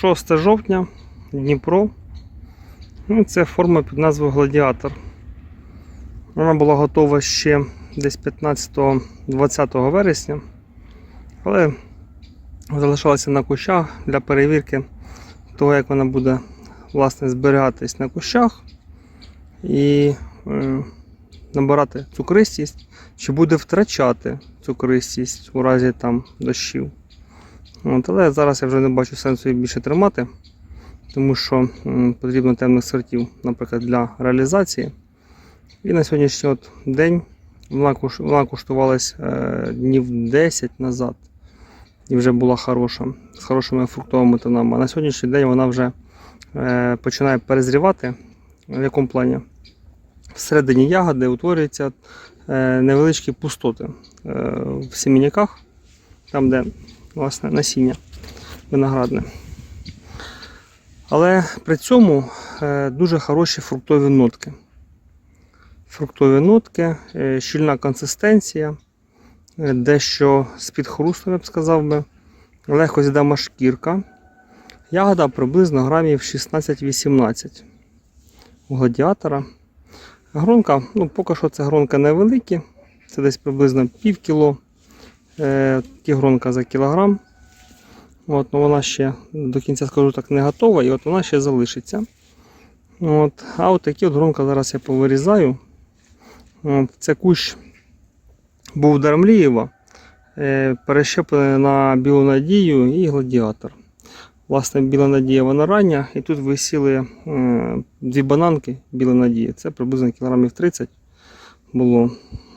6 жовтня, Дніпро. Ну, це форма під назвою Гладіатор. Вона була готова ще десь 15-20 вересня, але залишалася на кущах для перевірки того, як вона буде власне, зберігатись на кущах і е, набирати цукристість, чи буде втрачати цукристість у разі там дощів. От, але зараз я вже не бачу сенсу її більше тримати, тому що потрібно темних сортів, наприклад, для реалізації. І на сьогоднішній от день вона, коштувалась е, днів 10 назад і вже була хороша, з хорошими фруктовими тонами. А на сьогоднішній день вона вже е, починає перезрівати. В якому плані? Всередині ягоди утворюються е, невеличкі пустоти в сім'яняках, там, де власне, насіння виноградне. Але при цьому е, дуже хороші фруктові нотки. Фруктові нотки, е, щільна консистенція, е, дещо з-під хрустом, я б сказав би, легко з'їдама шкірка. Ягода приблизно грамів 16-18 у гладіатора. Гронка, ну поки що це гронка невеликі, це десь приблизно пів кіло. Е, ті за кілограм. От, ну вона ще до кінця скажу так не готова, і от вона ще залишиться. От, а от такі от гронка зараз я повирізаю. От, це кущ був Дармлієва, е, перещеплений на білу надію і гладіатор. Власне, біла надія вона рання, і тут висіли е, дві бананки біла надія. Це приблизно кілограмів 30 було.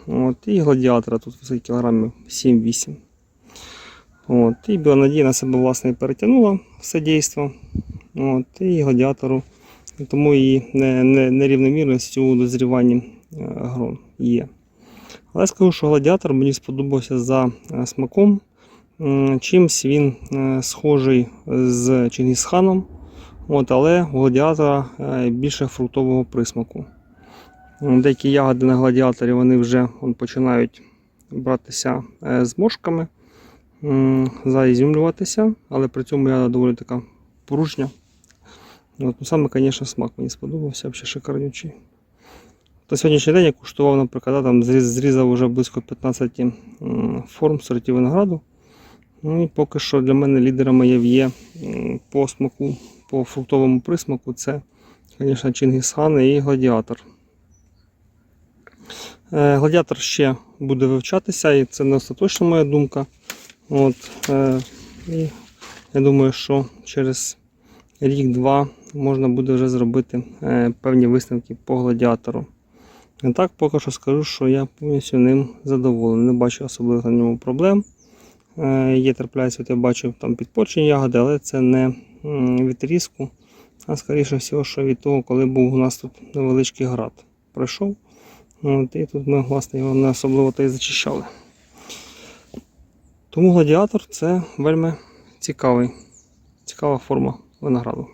От, і гладіатора тут висить кілограмів 7-8. От, і біла на себе власне і перетягнула все дійство. От. Тому її не, не, нерівномірність у дозріванні е, грон є. Але скажу, що гладіатор мені сподобався за е, смаком. Чимсь він е, схожий з Чингісханом, але у гладіатора більше фруктового присмаку. М, Деякі ягоди на гладіаторі вони вже он, починають братися е, з мошками, заізюмлюватися, але при цьому ягода доволі така порушня. От, ну, саме, звісно, смак мені сподобався, взагалі шикарнючий. На сьогоднішній день я куштував, наприклад, там зрізав вже близько 15 форм сортів винограду. Ну і поки що для мене лідерами є по смаку, по фруктовому присмаку це, звісно, Чингісхан і гладіатор. Е, Гладіатор ще буде вивчатися, і це не остаточна моя думка. От, е, і я думаю, що через рік-два можна буде вже зробити е, певні висновки по гладіатору. А так, поки що скажу, що я повністю ним задоволений. Не бачу особливих на ньому проблем. Є трапляється, от я бачив там підпорчені ягоди, але це не від різку, а скоріше всього, що від того, коли був у нас тут невеличкий град. Пройшов. От, і тут ми власне його не особливо та й зачищали. Тому гладіатор це вельми цікавий, цікава форма винограду.